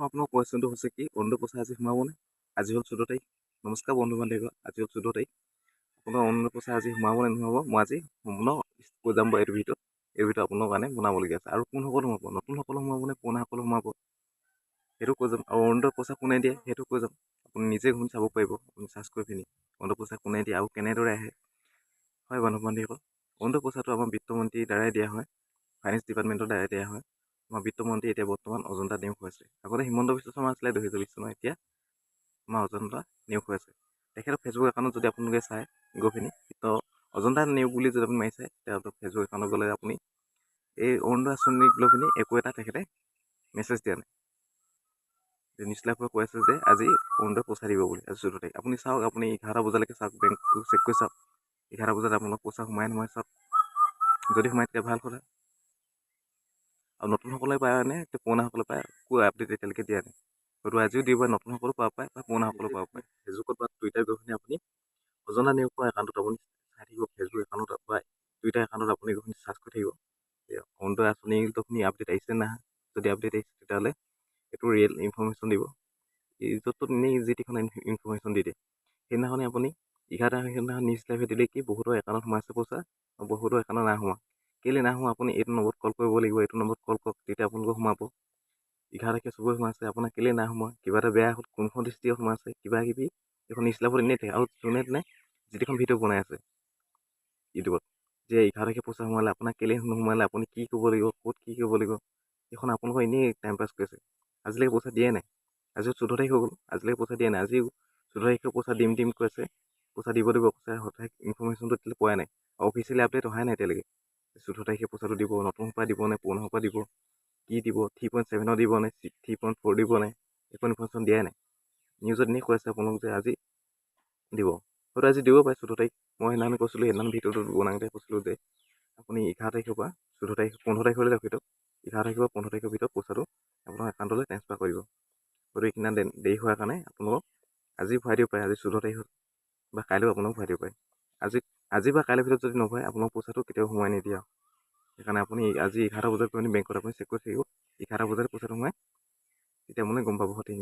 প্ৰথম আপোনাৰ কুৱেশ্যনটো হৈছে কি অৰুণোদয় পইচা আজি সোমাবনে? আজি হ'ল চৈধ্য তাৰিখ। নমস্কাৰ বন্ধু বান্ধৱীসকল আজি হ'ল চৈধ্য তাৰিখ। আপোনাৰ অৰুণোদয় পইচা আজি সোমাবনে নোসোমাব? মই আজি সম্পূৰ্ণ কৈ যাম বাৰু এইটো ভিডিঅ'ত। এই ভিডিঅ' আপোনাৰ কাৰণে বনাবলগীয়া আছে। আৰু কোনসকল সোমাব? নতুনসকল সোমাবনে পুৰণাসকল সোমাব? সেইটো কৈ যাম। আৰু অৰুণোদয় পইচা কোনে দিয়ে? সেইটো কৈ যাম। আপুনি নিজে ঘূৰি চাব পাৰিব। আপুনি চাৰ্চ কৰি পিনি অৰুণোদয় পইচা কোনে দিয়ে আৰু কেনেদৰে আহে। হয় বন্ধু বান্ধৱীসকল অৰুণোদয় পইচাটো আমাৰ বিত্তমন্ত্ৰীৰ দ্বাৰাই দিয়া হয়। ফাইনেন্স ডিপাৰ্টমেণ্টৰ দ্বাৰাই দিয়া হয়। আমাৰ বিত্তমন্ত্ৰী এতিয়া বৰ্তমান অজন্তা নিয়োগ হৈ আছে। আগতে হিমন্ত বিশ্ব শৰ্মা আছিলে দুহেজাৰ বিছ চনৰ এতিয়া আমাৰ অজন্তা নিয়োগ হৈ আছে। তেখেতৰ ফেচবুক একাউণ্টত যদি আপোনালোকে চায় গৈ পিনি তো অজন্তা নিয়োগ বুলি যদি আপুনি মাৰি চায় তেতিয়াহ'লে ফেচবুক একাউণ্টত গ'লে আপুনি এই অৰুণোদয় আঁচনিক লৈ পিনি একো এটা তেখেতে মেছেজ দিয়া নাই। নিউজ লাইভত কৈ আছে যে আজি অৰুণোদয় পইচা দিব বুলি, আজি চৈধ্য তাৰিখ। আপুনি চাওক, আপুনি এঘাৰটা বজালৈকে চাওক বেংকটো চেক কৰি চাওক। এঘাৰটা বজাত আপোনালোক পইচা সোমাই নোসোমাই চাওক। যদি সোমাই, তেতিয়া ভালো কথা। আৰু নতুনসকলে পায়নে এতিয়া পুৰণাসকলে পায়? একো আপডেট এতিয়ালৈকে দিয়া নাই। হয়তো আজিও দিব নতুনসকলেও পাব পাৰে বা পুৰণাসকলেও পাব পাৰে। ফেচবুকত বা টুইটাৰ গৈ পিনি আপুনি অজনা কৰা একাউণ্টত আপুনি চাই থাকিব। ফেচবুক একাউণ্টত বা টুইটাৰ একাউণ্টত আপুনি গৈ চাৰ্চ কৰি থাকিব। অৰুণোদয় আঁচনিটো আপডেট আহিছে নাহা যদি আপডেট আহিছে তেতিয়াহ'লে এইটো ৰিয়েল ইনফৰ্মেশ্যন দিব। য'ত ত'ত এনেই যি টিখন ইনফৰ্মেশ্যন দি দিয়ে। সেইদিনাখনি আপুনি এঘাৰটা সেইদিনাখন নিউজ লাইভে দিলে কি বহুতৰ একাউণ্টত সোমাইছে পইচা বহুতৰ একাউণ্টত নাই সোমোৱা। কেলৈ সোমোৱা আপুনি এইটো নম্বৰত কল কৰিব লাগিব এইটো নম্বৰত কল কৰক তেতিয়া আপোনালোকৰ সোমাব। এঘাৰ তাৰিখে চবৰে সোমাইছে আপোনাৰ কেলৈ নাই সোমোৱা কিবা এটা বেয়া হ'ল কোনখন দৃষ্টিয়ে সোমাইছে কিবা কিবি এইখন লাইভত এনেই থাকে আৰু যোনে তোনে যিটিখন ভিডিঅ' বনাই আছে ইউটিউবত যে এঘাৰ তাৰিখে পইচা সোমালে আপোনাক কেলৈ নোসোমালে আপুনি কি কৰিব লাগিব ক'ত কি কৰিব লাগিব সেইখন আপোনালোকৰ এনেই টাইম পাছ কৰিছে আজিলৈকে পইচা দিয়াই নাই। আজি চৈধ্য তাৰিখ হৈ গ'ল আজিলৈকে পইচা দিয়া নাই। আজি চৈধ্য তাৰিখে পইচা দিম দিম কৈছে পইচা দিব দিব কৈছে সঠিক ইনফৰ্মেশ্যনটো এতিয়ালৈ পোৱাই নাই। অফিচিয়েলি আপডেট অহাই নাই এতিয়ালৈকে। চৈধ্য তাৰিখে পইচাটো দিব নতুন সোপা দিব নে পুৰণা সোপা দিব কি দিব থ্ৰী পইণ্ট ছেভেনৰ দিব নে থ্ৰী পইণ্ট ফ'ৰ দিব নে একো ইনফৰ্মেশ্যন দিয়াই নাই। নিউজত এনেই কৈ আছে আপোনালোক যে আজি দিব। হয়তো আজি দিব পাৰে চৈধ্য তাৰিখ। মই সেইদিনাখন কৈছিলোঁ সেইদিনাখন ভিডিঅ'টো বনাওঁতে কৈছিলোঁ যে আপুনি এঘাৰ তাৰিখৰ পৰা চৈধ্য তাৰিখ পোন্ধৰ তাৰিখলৈ ৰাখি দিয়ক এঘাৰ তাৰিখৰ পৰা পোন্ধৰ তাৰিখৰ ভিতৰত পইচাটো আপোনাৰ একাউণ্টলৈ ট্ৰেন্সফাৰ কৰিব। হয়তো এইখিনা দেৰি হোৱাৰ কাৰণে আপোনালোকক আজি ভৰাই দিব পাৰে আজি চৈধ্য তাৰিখত বা কাইলৈও আপোনালোক ভৰাই দিব পাৰে। আজি আজি বা কাইলৈৰ ভিতৰত যদি নভৰাই আপোনালোকৰ পইচাটো কেতিয়াও সোমাই নিদিয়ে। আৰু সেইকাৰণে আপুনি আজি এঘাৰটা বজাত গৈ বেংকত আপুনি চেক কৰি থাকিব। এঘাৰটা বজাত পইচাটো সোমাই তেতিয়া মানে গম পাব সঠিক